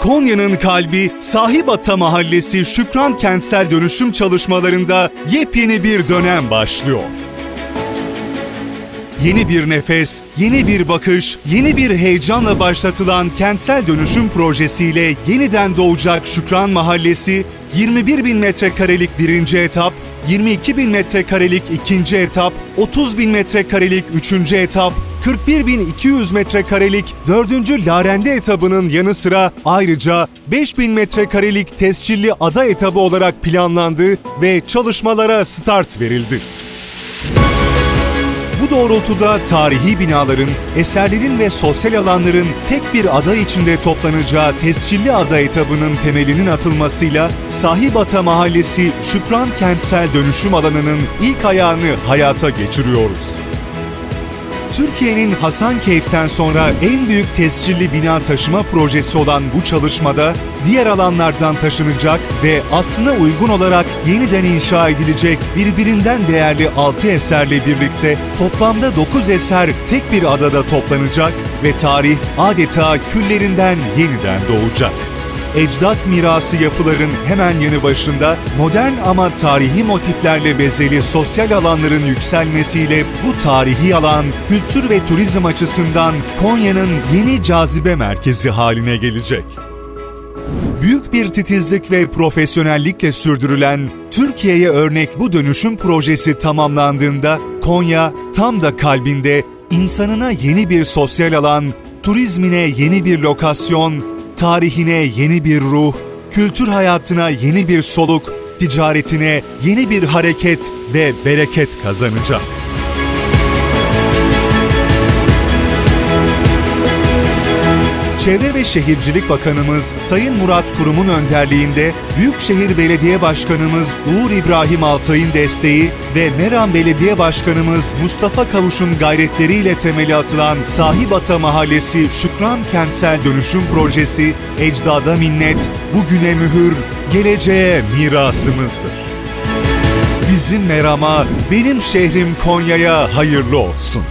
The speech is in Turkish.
Konya'nın kalbi Sahibata Mahallesi Şükran kentsel dönüşüm çalışmalarında yepyeni bir dönem başlıyor. Yeni bir nefes, yeni bir bakış, yeni bir heyecanla başlatılan kentsel dönüşüm projesiyle yeniden doğacak Şükran Mahallesi, 21 bin metrekarelik birinci etap, 22 bin metrekarelik ikinci etap, 30 bin metrekarelik üçüncü etap, 41.200 metrekarelik 4. Larende etabının yanı sıra ayrıca 5000 metrekarelik tescilli ada etabı olarak planlandı ve çalışmalara start verildi. Bu doğrultuda tarihi binaların, eserlerin ve sosyal alanların tek bir ada içinde toplanacağı tescilli ada etabının temelinin atılmasıyla Sahibata Mahallesi Şükran Kentsel Dönüşüm Alanı'nın ilk ayağını hayata geçiriyoruz. Türkiye'nin Hasankeyf'ten sonra en büyük tescilli bina taşıma projesi olan bu çalışmada diğer alanlardan taşınacak ve aslına uygun olarak yeniden inşa edilecek birbirinden değerli 6 eserle birlikte toplamda 9 eser tek bir adada toplanacak ve tarih adeta küllerinden yeniden doğacak. Ecdat mirası yapıların hemen yanı başında modern ama tarihi motiflerle bezeli sosyal alanların yükselmesiyle bu tarihi alan kültür ve turizm açısından Konya'nın yeni cazibe merkezi haline gelecek. Büyük bir titizlik ve profesyonellikle sürdürülen Türkiye'ye örnek bu dönüşüm projesi tamamlandığında Konya tam da kalbinde insanına yeni bir sosyal alan, turizmine yeni bir lokasyon, tarihine yeni bir ruh, kültür hayatına yeni bir soluk, ticaretine yeni bir hareket ve bereket kazanacak. Çevre ve Şehircilik Bakanımız Sayın Murat Kurum'un önderliğinde Büyükşehir Belediye Başkanımız Uğur İbrahim Altay'ın desteği ve Meram Belediye Başkanımız Mustafa Kavuş'un gayretleriyle temeli atılan Sahibata Mahallesi Şükran Kentsel Dönüşüm Projesi ecdada minnet, bugüne mühür, geleceğe mirasımızdır. Bizim Meram'a, benim şehrim Konya'ya hayırlı olsun.